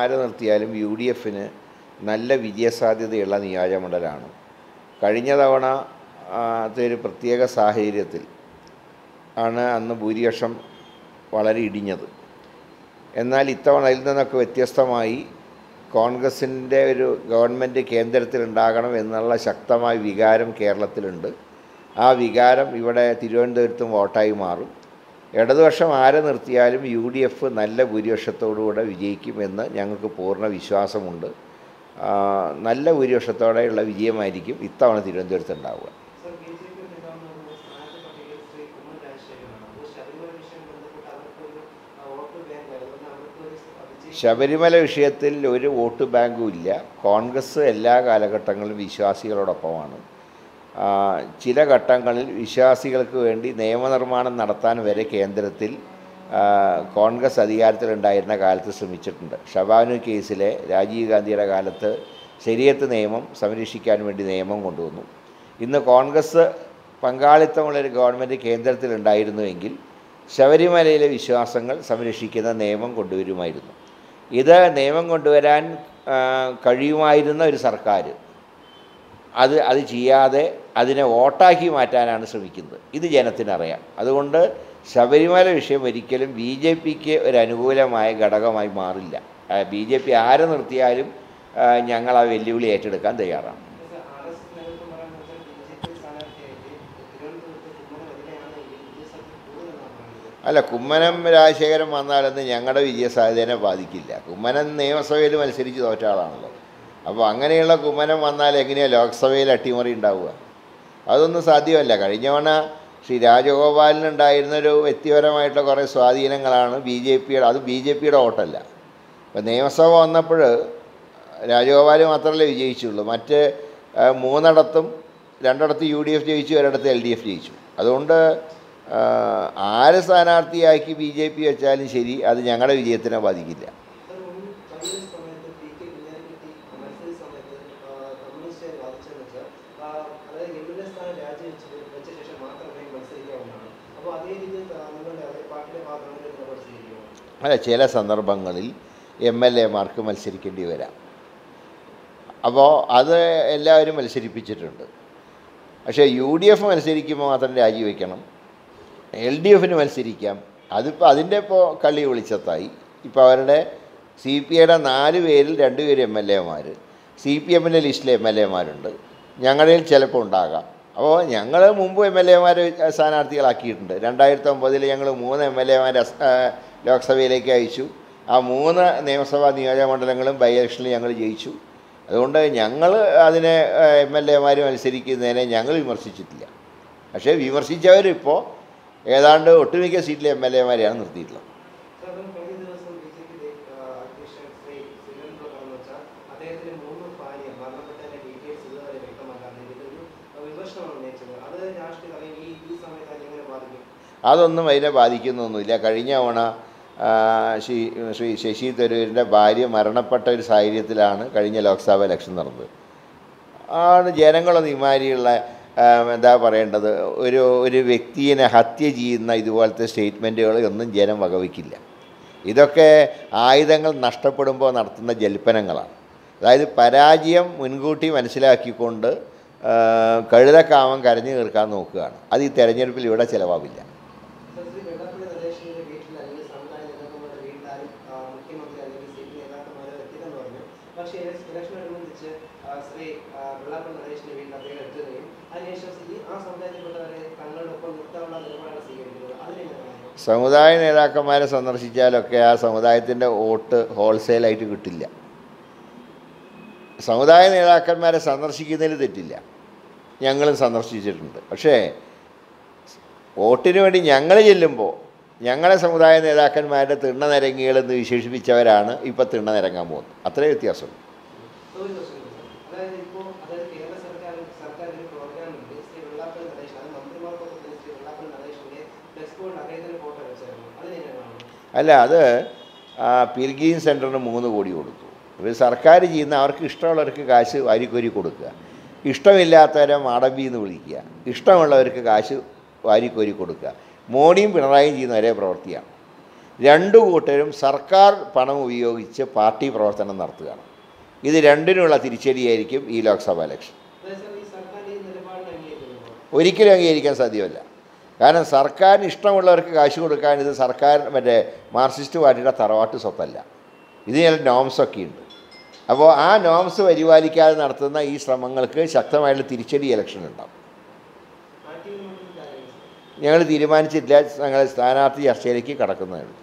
ആരെ നിർത്തിയാലും U D എഫിന് നല്ല വിജയസാധ്യതയുള്ള നിയോജകമണ്ഡലമാണ്. കഴിഞ്ഞ തവണ ഒരു പ്രത്യേക സാഹചര്യത്തിൽ ആണ് അന്ന് ഭൂരിപക്ഷം വളരെ ഇടിഞ്ഞത്. എന്നാൽ ഇത്തവണ അതിൽ നിന്നൊക്കെ വ്യത്യസ്തമായി കോൺഗ്രസിന്റെ ഒരു ഗവൺമെന്റ് കേന്ദ്രത്തിലുണ്ടാകണം എന്നുള്ള ശക്തമായ വികാരം കേരളത്തിലുണ്ട്. ആ വികാരം ഇവിടെ തിരുവനന്തപുരത്തും വോട്ടായി മാറും. ഇടതുപക്ഷം ആരെ നിർത്തിയാലും യു ഡി എഫ് നല്ല ഭൂരിപക്ഷത്തോടുകൂടെ വിജയിക്കുമെന്ന് ഞങ്ങൾക്ക് പൂർണ വിശ്വാസമുണ്ട്. നല്ല ഭൂരിപക്ഷത്തോടെയുള്ള വിജയമായിരിക്കും ഇത്തവണ തിരുവനന്തപുരത്ത് ഉണ്ടാവുക. ശബരിമല വിഷയത്തിൽ ഒരു വോട്ട് ബാങ്കും ഇല്ല. കോൺഗ്രസ് എല്ലാ കാലഘട്ടങ്ങളിലും വിശ്വാസികളോടൊപ്പമാണ്. ചില ഘട്ടങ്ങളിൽ വിശ്വാസികൾക്ക് വേണ്ടി നിയമനിർമ്മാണം നടത്താൻ വരെ കേന്ദ്രത്തിൽ കോൺഗ്രസ് അധികാരത്തിലുണ്ടായിരുന്ന കാലത്ത് ശ്രമിച്ചിട്ടുണ്ട്. ഷബാനു കേസിലെ രാജീവ് ഗാന്ധിയുടെ കാലത്ത് ശരിയത്ത് നിയമം സംരക്ഷിക്കാൻ വേണ്ടി നിയമം കൊണ്ടുവന്നു. ഇന്ന് കോൺഗ്രസ് പങ്കാളിത്തമുള്ളൊരു ഗവൺമെന്റ് കേന്ദ്രത്തിലുണ്ടായിരുന്നുവെങ്കിൽ ശബരിമലയിലെ വിശ്വാസങ്ങൾ സംരക്ഷിക്കുന്ന നിയമം കൊണ്ടുവരുമായിരുന്നു. ഇത് നിയമം കൊണ്ടുവരാൻ കഴിയുമായിരുന്ന ഒരു സർക്കാർ അത് അത് ചെയ്യാതെ അതിനെ വോട്ടാക്കി മാറ്റാനാണ് ശ്രമിക്കുന്നത്. ഇത് ജനത്തിനറിയാം. അതുകൊണ്ട് ശബരിമല വിഷയം ഒരിക്കലും ബി ജെ പിക്ക് ഒരു അനുകൂലമായ ഘടകമായി മാറില്ല. ബി ജെ പി ആരെ നിർത്തിയാലും ഞങ്ങൾ ആ വെല്ലുവിളി ഏറ്റെടുക്കാൻ തയ്യാറാണ്. അല്ല കുമ്മനം രാജശേഖരൻ വന്നാലൊന്നും ഞങ്ങളുടെ വിജയസാധ്യതയെ ബാധിക്കില്ല. കുമ്മനം നിയമസഭയിൽ മത്സരിച്ച് തോറ്റ ആളാണല്ലോ. അപ്പോൾ അങ്ങനെയുള്ള കുമ്മനം വന്നാൽ എങ്ങനെയാണ് ലോക്സഭയിൽ അട്ടിമറി ഉണ്ടാവുക? അതൊന്നും സാധ്യമല്ല. കഴിഞ്ഞ ശ്രീ രാജഗോപാലിനുണ്ടായിരുന്നൊരു വ്യക്തിപരമായിട്ടുള്ള കുറേ സ്വാധീനങ്ങളാണ് ബി ജെ പിയുടെ അത് ബി ജെ പിയുടെ വോട്ടല്ല. ഇപ്പം നിയമസഭ വന്നപ്പോൾ രാജഗോപാൽ മാത്രമല്ലേ വിജയിച്ചുള്ളൂ. മറ്റ് മൂന്നിടത്തും രണ്ടിടത്ത് യു ഡി എഫ് ജയിച്ചു ഒരിടത്ത് എൽ ഡി എഫ് ജയിച്ചു. അതുകൊണ്ട് ആര് സ്ഥാനാർത്ഥിയാക്കി ബി ജെ പി വെച്ചാലും ശരി അത് ഞങ്ങളുടെ വിജയത്തിനെ ബാധിക്കില്ല സർ മുൻ കഴിഞ്ഞ സമയത്ത് പി കെ കുഞ്ഞാലിക്കുട്ടി മത്സര സമയത്ത് ആ, കമ്മ്യൂണിസ്റ്റുകാർ വാദിച്ചതെന്ന് വെച്ചാൽ ആ, അതായത് എം എൽ എ രാജിവെച്ച് വെച്ച ശേഷം മാത്രമേ മത്സരിക്കാവുന്നതാണ്. അപ്പോൾ അതേ രീതിയിൽ നിങ്ങളുടെ പാർട്ടിയുടെ ഭാഗത്ത് മത്സരിക്കുമോ അല്ല ചില സന്ദർഭങ്ങളിൽ എം എൽ എമാർക്ക് മത്സരിക്കേണ്ടി വരാം. അപ്പോൾ അത് എല്ലാവരും മത്സരിപ്പിച്ചിട്ടുണ്ട്. പക്ഷേ യു ഡി എഫ് മത്സരിക്കുമ്പോൾ മാത്രം രാജിവെക്കണം. എൽ ഡി എഫിന് മത്സരിക്കാം. അതിപ്പോൾ അതിന്റെ ഇപ്പോൾ കളി വിളിച്ചത്തായി. ഇപ്പോൾ അവരുടെ സി പി ഐയുടെ നാല് പേരിൽ രണ്ട് പേര് എം എൽ എമാർ സി പി എമ്മിന്റെ ലിസ്റ്റിൽ എം എൽ എമാരുണ്ട് ഞങ്ങളിൽ ചിലപ്പോൾ ഉണ്ടാകാം. അപ്പോൾ ഞങ്ങൾ മുമ്പ് എം എൽ എമാർ സ്ഥാനാർത്ഥികളാക്കിയിട്ടുണ്ട്. രണ്ടായിരത്തി ഒമ്പതിൽ ഞങ്ങൾ മൂന്ന് എം എൽ എമാരെ ലോക്സഭയിലേക്ക് അയച്ചു. ആ മൂന്ന് നിയമസഭാ നിയോജക നിയോജകമണ്ഡലങ്ങളും ബൈ ഇലക്ഷനിൽ ഞങ്ങൾ ജയിച്ചു. അതുകൊണ്ട് ഞങ്ങൾ അതിനെ എം എൽ എമാർ മത്സരിക്കുന്നതിനെ ഞങ്ങൾ വിമർശിച്ചിട്ടില്ല. പക്ഷേ വിമർശിച്ചവരിപ്പോൾ ഏതാണ്ട് ഒട്ടുമിക്ക സീറ്റിലെ എം എൽ എമാരെയാണ് നിർത്തിയിട്ടുള്ളത്. അദ്ദേഹത്തിന് മൂന്ന് ഭാര്യ ദിവസം അതൊന്നും അതിനെ ബാധിക്കുന്നൊന്നുമില്ല. കഴിഞ്ഞ തവണ ശ്രീ ശ്രീ ശശി തരൂരിന്റെ ഭാര്യ മരണപ്പെട്ട ഒരു സാഹചര്യത്തിലാണ് കഴിഞ്ഞ ലോക്സഭ ഇലക്ഷൻ നടന്നത്. ആണ് ജനങ്ങളൊന്നും ഇമാരിയുള്ള എന്താ പറയേണ്ടത്? ഒരു ഒരു വ്യക്തിയെ ഹത്യ ചെയ്യുന്ന ഇതുപോലത്തെ സ്റ്റേറ്റ്മെന്റുകൾ ഒന്നും ജനം വകവയ്ക്കില്ല ഇതൊക്കെ ആയുധങ്ങൾ നഷ്ടപ്പെടുമ്പോൾ നടത്തുന്ന ജൽപ്പനങ്ങളാണ്. അതായത് പരാജയം മുൻകൂട്ടി മനസ്സിലാക്കിക്കൊണ്ട് കഴുതക്കാമം കരഞ്ഞു തീർക്കാൻ നോക്കുകയാണ്. അത് ഈ തെരഞ്ഞെടുപ്പിൽ ഇവിടെ ചിലവാവില്ല. ശ്രീ പക്ഷേ വെള്ളാപ്പള്ളി നടേശന്റെ വീട്ടിൽ അദ്ദേഹം എത്തുകയും അതിനുശേഷം ഈ ആ സമുദായത്തിൽപ്പെട്ടവരെ തങ്ങളുടെ ഒപ്പം നിർത്താനുള്ള നിലപാടാണ് സ്വീകരിക്കുന്നത്. അതിനെങ്ങനെയാണ് സമുദായ നേതാക്കന്മാരെ സന്ദർശിച്ചാലൊക്കെ ആ സമുദായത്തിന്റെ വോട്ട് ഹോൾസെയിലായിട്ട് കിട്ടില്ല. സമുദായ നേതാക്കന്മാരെ സന്ദർശിക്കുന്നതിൽ തെറ്റില്ല. ഞങ്ങളും സന്ദർശിച്ചിട്ടുണ്ട്. പക്ഷേ വോട്ടിന് വേണ്ടി ഞങ്ങൾ ചെല്ലുമ്പോൾ ഞങ്ങളെ സമുദായ നേതാക്കന്മാരുടെ തിണ്ണനിരങ്ങികളെന്ന് വിശേഷിപ്പിച്ചവരാണ് ഇപ്പോൾ തിണ്ണനിരങ്ങാൻ പോകുന്നത്. അത്രേ ഫോട്ടോ അല്ല അത് പിൽഗീൻ സെന്ററിന് മൂന്ന് കോടി കൊടുത്തു. അപ്പോൾ സർക്കാർ ചെയ്യുന്ന അവർക്ക് ഇഷ്ടമുള്ളവർക്ക് കാശ് വാരിക്കോരി കൊടുക്കുക. ഇഷ്ടമില്ലാത്തവരെ മാടമ്പി എന്ന് വിളിക്കുക. ഇഷ്ടമുള്ളവർക്ക് കാശ് വാരിക്കോരി കൊടുക്കുക. മോഡിയും പിണറായിയും ചെയ്യുന്ന ഒരേ പ്രവൃത്തിയാണ്. രണ്ടു കൂട്ടരും സർക്കാർ പണം ഉപയോഗിച്ച് പാർട്ടി പ്രവർത്തനം നടത്തുകയാണ്. ഇത് രണ്ടിനുള്ള തിരിച്ചടിയായിരിക്കും ഈ ലോക്സഭാ ഇലക്ഷൻ. ഒരിക്കലും അംഗീകരിക്കാൻ സാധ്യമല്ല. കാരണം സർക്കാരിന് ഇഷ്ടമുള്ളവർക്ക് കാശ് കൊടുക്കാൻ ഇത് സർക്കാർ മറ്റേ മാർക്സിസ്റ്റ് പാർട്ടിയുടെ തറവാട്ട് സ്വത്തല്ല. ഇതിനെല്ലാം നോംസൊക്കെയുണ്ട് അപ്പോൾ ആ നോംസ് പരിപാലിക്കാതെ നടത്തുന്ന ഈ ശ്രമങ്ങൾക്ക് ശക്തമായിട്ടുള്ള തിരിച്ചടി ഇലക്ഷൻ ഉണ്ടാവും. ഞങ്ങൾ തീരുമാനിച്ചിട്ടില്ല ഞങ്ങൾ സ്ഥാനാർത്ഥി ചർച്ചയിലേക്ക് കടക്കുന്നതാണ്